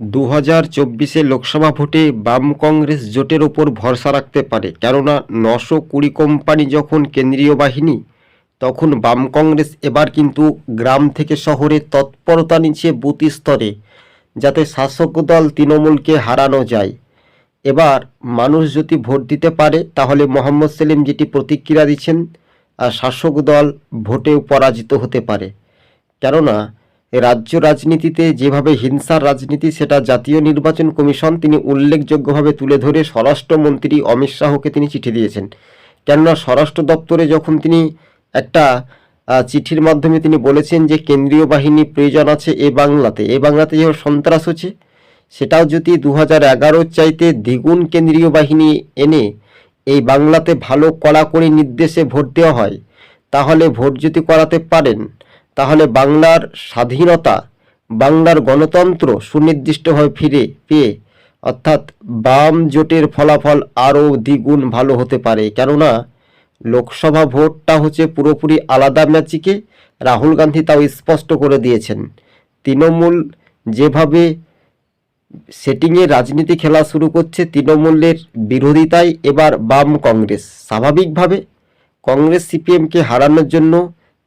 দু হাজার চব্বিশে লোকসভা ভোটে বাম কংগ্রেস জোটের ওপর ভরসা রাখতে পারে। কেননা নশো কুড়ি কোম্পানি যখন কেন্দ্রীয় বাহিনী, তখন বাম কংগ্রেস এবার কিন্তু গ্রাম থেকে শহরে তৎপরতা নিচ্ছে বুথ স্তরে, যাতে শাসক দল তৃণমূলকে হারানো যায়। এবার মানুষ যদি ভোট দিতে পারে, তাহলে মোহাম্মদ সেলিম যেটি প্রতিক্রিয়া দিচ্ছেন, আর শাসক দল ভোটেও পরাজিত হতে পারে। কেননা রাজ্য রাজনীতিতে যেভাবে হিংসার রাজনীতি, সেটা জাতীয় নির্বাচন কমিশন তিনি উল্লেখযোগ্যভাবে তুলে ধরে স্বরাষ্ট্রমন্ত্রী অমিত শাহকে তিনি চিঠি দিয়েছেন। কেননা স্বরাষ্ট্র দপ্তরে যখন তিনি একটা চিঠির মাধ্যমে তিনি বলেছেন যে কেন্দ্রীয় বাহিনী প্রয়োজন আছে এ বাংলাতে এ বাংলাতে যে সন্ত্রাস হচ্ছে, সেটাও যদি দু হাজার চাইতে দ্বিগুণ কেন্দ্রীয় বাহিনী এনে এই বাংলাতে ভালো কড়াকড়ি নির্দেশে ভোট দেওয়া হয়, তাহলে ভোট যদি করাতে পারেন তাহলে বাংলার স্বাধীনতা, বাংলার গণতন্ত্র সুনির্দিষ্টভাবে ফিরে পেয়ে, অর্থাৎ বাম জোটের ফলাফল আরও দ্বিগুণ ভালো হতে পারে। কেননা, লোকসভা ভোটটা হচ্ছে পুরোপুরি আলাদা ম্যাচিকে রাহুল গান্ধী তাও স্পষ্ট করে দিয়েছেন। তৃণমূল যেভাবে সেটিংয়ে রাজনীতি খেলা শুরু করছে, তৃণমূলের বিরোধিতায় এবার বাম কংগ্রেস। স্বাভাবিকভাবে কংগ্রেস সিপিএমকে হারানোর জন্য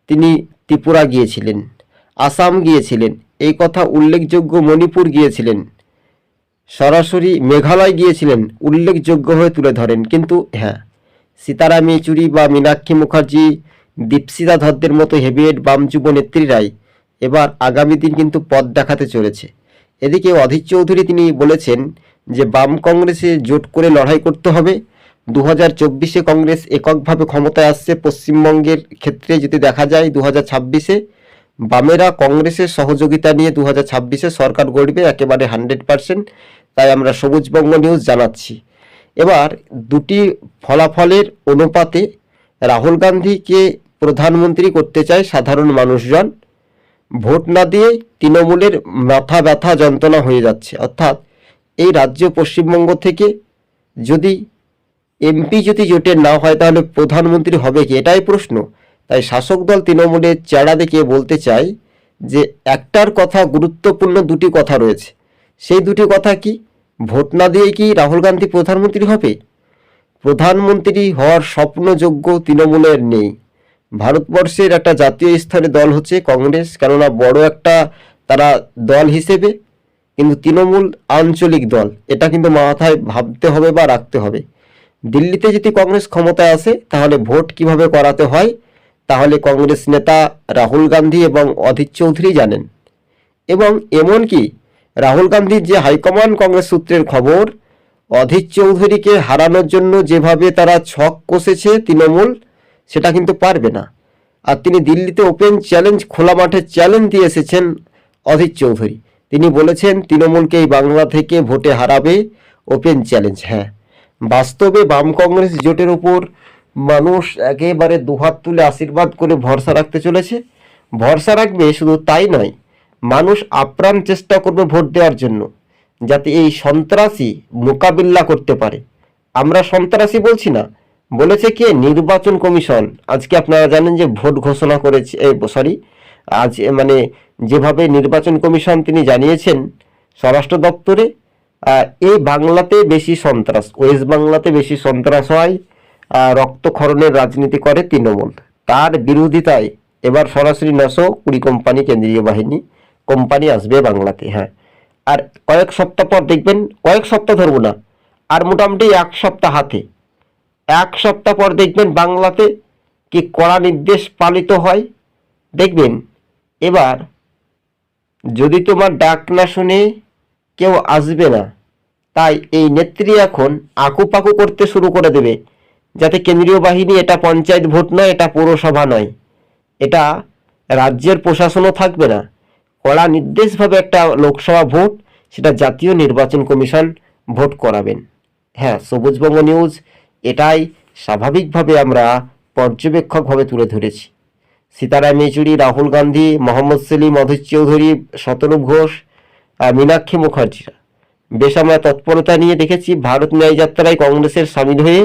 তিনি ত্রিপুরা গিয়েছিলেন, আসাম গিয়েছিলেন, এই কথা উল্লেখযোগ্য মণিপুর গিয়েছিলেন, সরাসরি মেঘালয় গিয়েছিলেন, উল্লেখযোগ্য হয়ে তুলে ধরেন। কিন্তু হ্যাঁ সীতারাম ইয়েচুরি বা মীনাক্ষী মুখার্জি দীপসিতা ধরদের মতো হেভিয়েট বাম যুব নেত্রীরাই এবার আগামী দিন কিন্তু পথ দেখাতে চলেছে। এদিকে অধীর চৌধুরী তিনি বলেছেন যে, বাম কংগ্রেসে জোট করে লড়াই করতে হবে দু হাজার চব্বিশে কংগ্রেস এককভাবে ক্ষমতায় আসছে পশ্চিমবঙ্গের ক্ষেত্রে যদি দেখা যায় দু হাজার ছাব্বিশে, বামেরা কংগ্রেসের সহযোগিতা নিয়ে দু হাজার ছাব্বিশে সরকার গড়বে একেবারে হান্ড্রেড পার্সেন্ট। তাই আমরা সবুজবঙ্গ নিউজ জানাচ্ছি। এবার দুটি ফলাফলের অনুপাতে রাহুল গান্ধীকে প্রধানমন্ত্রী করতে চায় সাধারণ মানুষজন। ভোট না দিয়ে তৃণমূলের মাথা ব্যথা যন্ত্রণা হয়ে যাচ্ছে। অর্থাৎ এই রাজ্য পশ্চিমবঙ্গ থেকে যদি এমপি যদি জোটের না হয়, তাহলে প্রধানমন্ত্রী হবে কি? এটাই প্রশ্ন। তাই শাসক দল তৃণমূলের চেড়া দেখিয়ে বলতে চাই যে, একটার কথা গুরুত্বপূর্ণ দুটি কথা রয়েছে। সেই দুটি কথা কি? ভোট না দিয়ে কি রাহুল গান্ধী প্রধানমন্ত্রী হবে? প্রধানমন্ত্রী হওয়ার স্বপ্নযোগ্য তৃণমূলের নেই। ভারতবর্ষের একটা জাতীয় স্তরে দল হচ্ছে কংগ্রেস, কেননা বড় একটা তারা দল হিসেবে, কিন্তু তৃণমূল আঞ্চলিক দল। এটা কিন্তু মাথায় ভাবতে হবে বা রাখতে হবে। দিল্লিতে যদি কংগ্রেস ক্ষমতায় আসে, তাহলে ভোট কীভাবে করাতে হয়? তাহলে কংগ্রেস নেতা রাহুল গান্ধী এবং অধীর চৌধুরী জানেন। এবং এমনকি রাহুল গান্ধীর যে হাইকমান্ড কংগ্রেস সূত্রের খবর, অধীর চৌধুরীকে হারানোর জন্য যেভাবে তারা ছক কষেছে তৃণমূল, সেটা কিন্তু পারবে না। আর তিনি দিল্লিতে ওপেন চ্যালেঞ্জ, খোলা মাঠে চ্যালেঞ্জ দিয়ে এসেছেন অধীর চৌধুরী। তিনি বলেছেন, তৃণমূলকে এই বাংলা থেকে ভোটে হারাবে ওপেন চ্যালেঞ্জ। হ্যাঁ। বাস্তবে বাম কংগ্রেস জোটের উপর মানুষ একেবারে দুহাত তুলে আশীর্বাদ করে ভরসা রাখতে চলেছে। ভরসা রাখবে শুধু তাই নয়, মানুষ আপ্রাণ চেষ্টা করবে ভোট দেওয়ার জন্য, যাতে এই সন্ত্রাসী মোকাবিলা করতে পারে। আমরা সন্ত্রাসী বলছি না, বলেছে কে? নির্বাচন কমিশন। আজকে আপনারা জানেন যে ভোট ঘোষণা করেছে সরি, আজ মানে যেভাবে নির্বাচন কমিশন তিনি জানিয়েছেন, স্বরাষ্ট্র দপ্তরে এই বাংলাতে বেশি সন্ত্রাস, ওয়েস্ট বাংলাতে বেশি সন্ত্রাস হয় রক্তক্ষরণের রাজনীতি করে তৃণমূল। তার বিরোধিতায় এবার সরাসরি নশো কুড়ি কোম্পানি কেন্দ্রীয় বাহিনী, কোম্পানি আসবে বাংলাতে হ্যাঁ। আর কয়েক সপ্তাহ পর দেখবেন, কয়েক সপ্তাহ ধরবো না, আর মোটামুটি এক সপ্তাহ হাতে। এক সপ্তাহ পর দেখবেন বাংলাতে কি কড়া নির্দেশ পালিত হয়। দেখবেন, এবার যদি তোমার ডাক না শুনে কেউ আসবে না। তাই এই নেত্রী এখন আকুপাকু করতে শুরু করে দেবে। যাতে কেন্দ্রীয় বাহিনী এটা পঞ্চায়েত ভোট নয়, এটা পৌরসভা নয়। এটা রাজ্যের প্রশাসনও থাকবে না। কড়া নির্দেশভাবে একটা লোকসভা ভোট, সেটা জাতীয় নির্বাচন কমিশন ভোট করাবেন। হ্যাঁ সবুজবঙ্গ নিউজ, এটাই স্বাভাবিকভাবে আমরা পর্যবেক্ষকভাবে তুলে ধরেছি। সীতারাম ইয়েচুরি, রাহুল গান্ধী, মোহাম্মদ সেলিম, অধীর চৌধুরী, শতরূপ ঘোষ আর মীনাক্ষী মুখার্জিরা বেশ আমরা তৎপরতা নিয়ে দেখেছি, ভারত ন্যায় যাত্রায় কংগ্রেসের সামিল হয়ে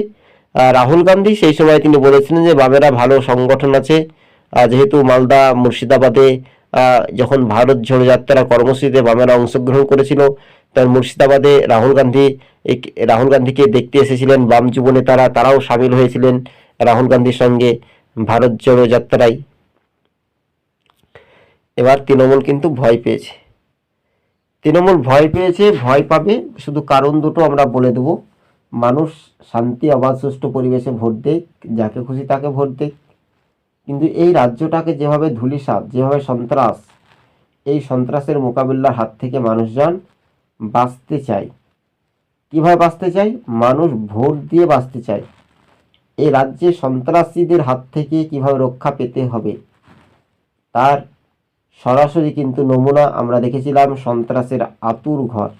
রাহুল গান্ধী সেই সময় তিনি বলেছিলেন যে, বামেরা ভালো সংগঠন আছে। যেহেতু মালদা, মুর্শিদাবাদে যখন ভারত ঝোড়ো যাত্রা কর্মসূচিতে বামেরা অংশগ্রহণ করেছিল তখন মুর্শিদাবাদে রাহুল গান্ধী রাহুল গান্ধীকে দেখতে এসেছিলেন বাম যুব নেতারা, তারাও সামিল হয়েছিলেন রাহুল গান্ধীর সঙ্গে ভারত জোড়ো যাত্রায়। এবার তৃণমূল কিন্তু ভয় পেয়েছে। তৃণমূল ভয় পেয়েছে, ভয় পাবে। শুধু কারণ দুটো আমরা বলে দেব। মানুষ শান্তি অবাধ সুষ্ঠু পরিবেশে ভোট দেয় যাকে খুশি তাকে ভোট দেয় কিন্তু এই রাজ্যটাকে যেভাবে ধূলিসাৎ, যেভাবে সন্ত্রাস, এই সন্ত্রাসের মোকাবিলার হাত থেকে মানুষজন বাঁচতে চায়। কীভাবে বাঁচতে চায়? মানুষ ভোট দিয়ে বাঁচতে চায়। এই রাজ্যে সন্ত্রাসীদের হাত থেকে কীভাবে রক্ষা পেতে হবে? তার সরাসরি কিন্তু নমুনা আমরা দেখেছিলাম সন্ত্রাসের আতুর ঘর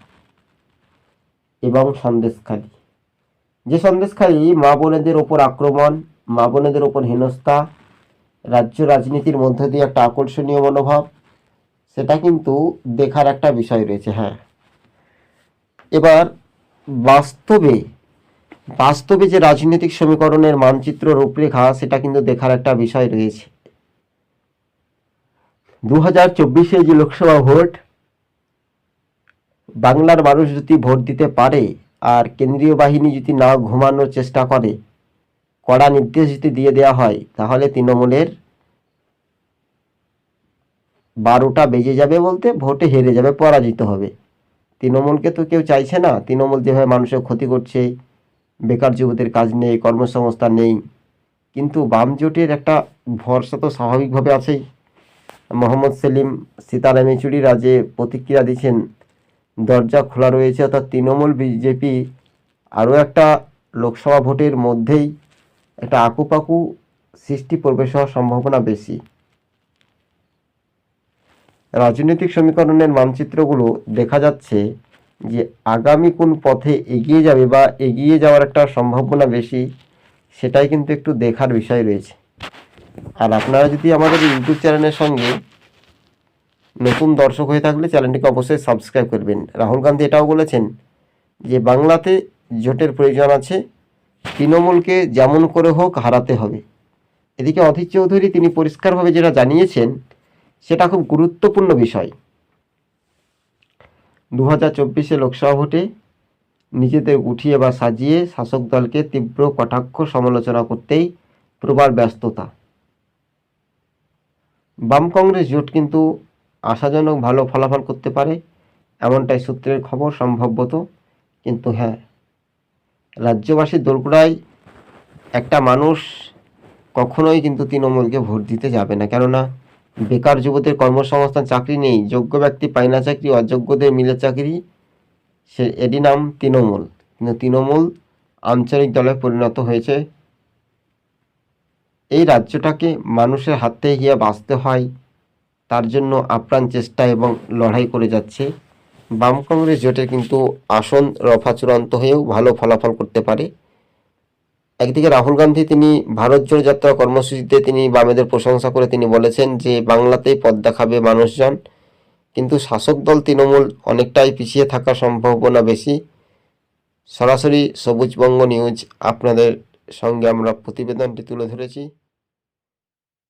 এবং সন্দেশখালী। যে সন্দেশখালী মা বোনেদের ওপর আক্রমণ, মা বোনেদের ওপর হেনস্থা, রাজ্য রাজনীতির মধ্য দিয়ে একটা আকর্ষণীয় মনোভাব, সেটা কিন্তু দেখার একটা বিষয় রয়েছে হ্যাঁ। এবার বাস্তবে বাস্তবে যে রাজনৈতিক সমীকরণের মানচিত্র রূপরেখা, সেটা কিন্তু দেখার একটা বিষয় রয়েছে। দু হাজার চব্বিশে যে লোকসভা ভোট, বাংলার মানুষ যদি ভোট দিতে পারে আর কেন্দ্রীয় বাহিনী যদি না ঘুমানোর চেষ্টা করে, কড়া নির্দেশ যদি দিয়ে দেওয়া হয়, তাহলে তৃণমূলের বারোটা বেজে যাবে বলতে ভোটে হেরে যাবে, পরাজিত হবে। তৃণমূলকে তো কেউ চাইছে না। তৃণমূল যেভাবে মানুষের ক্ষতি করছে, বেকার যুবদের কাজ নেই, কর্মসংস্থান নেই, কিন্তু বাম জোটের একটা ভরসা তো স্বাভাবিকভাবে আছেই। মোহাম্মদ সেলিম সীতারাম ইয়েচুরিরা যে প্রতিক্রিয়া দিচ্ছেন। দরজা খোলা রয়েছে, অর্থাৎ তৃণমূল বিজেপি আরও একটা লোকসভা ভোটের মধ্যেই একটা আকুপাকু সৃষ্টি প্রবেশ হওয়ার সম্ভাবনা বেশি। রাজনৈতিক সমীকরণের মানচিত্রগুলো দেখা যাচ্ছে যে আগামী কোন পথে এগিয়ে যাবে বা এগিয়ে যাওয়ার একটা সম্ভাবনা বেশি, সেটাই কিন্তু একটু দেখার বিষয় রয়েছে। আর আপনারা যদি আমাদের ইউটিউব চ্যানেলের সঙ্গে নতুন দর্শক হয়ে থাকলে চ্যানেলটিকে অবশ্যই সাবস্ক্রাইব করবেন। রাহুল গান্ধী এটাও বলেছেন যে, বাংলাতে জোটের প্রয়োজন আছে, তৃণমূলকে যেমন করে হোক হারাতে হবে। এদিকে অধীর চৌধুরী তিনি পরিষ্কারভাবে যেটা জানিয়েছেন, সেটা খুব গুরুত্বপূর্ণ বিষয়। দু হাজার চব্বিশে লোকসভা ভোটে নিজেদের উঠিয়ে বা সাজিয়ে শাসক দলকে তীব্র কটাক্ষ, সমালোচনা করতেই প্রবল ব্যস্ততা। বাম কংগ্রেস জোট কিন্তু আশাজনক ভালো ফলাফল করতে পারে, এমনটাই সূত্রের খবর সম্ভবত। কিন্তু হ্যাঁ রাজ্যবাসীর দোরগোড়ায় একটা মানুষ কখনোই কিন্তু তৃণমূলকে ভোট দিতে যাবে না। কেননা বেকার যুবদের কর্মসংস্থান, চাকরি নেই, যোগ্য ব্যক্তি পায় না চাকরি, অযোগ্যদের মিলে চাকরি, সে এরই নাম তৃণমূল। কিন্তু তৃণমূল আঞ্চলিক দলে পরিণত হয়েছে। এই রাজ্যটাকে মানুষের হাতে গিয়ে বাঁচতে হয়, তার জন্য আপ্রাণ চেষ্টা এবং লড়াই করে যাচ্ছে। বাম কংগ্রেস জোটের কিন্তু আসন রফা চূড়ান্ত হয়েও ভালো ফলাফল করতে পারে। একদিকে রাহুল গান্ধী, তিনি ভারত জোড়ো যাত্রা কর্মসূচিতে তিনি বামেদের প্রশংসা করে তিনি বলেছেন যে, বাংলাতেই পথ দেখাবে মানুষজন। কিন্তু শাসক দল তৃণমূল অনেকটাই পিছিয়ে থাকার সম্ভাবনা বেশি। সরাসরি সবুজবঙ্গ নিউজ আপনাদের সঙ্গে আমরা প্রতিবেদনটি তুলে ধরেছি।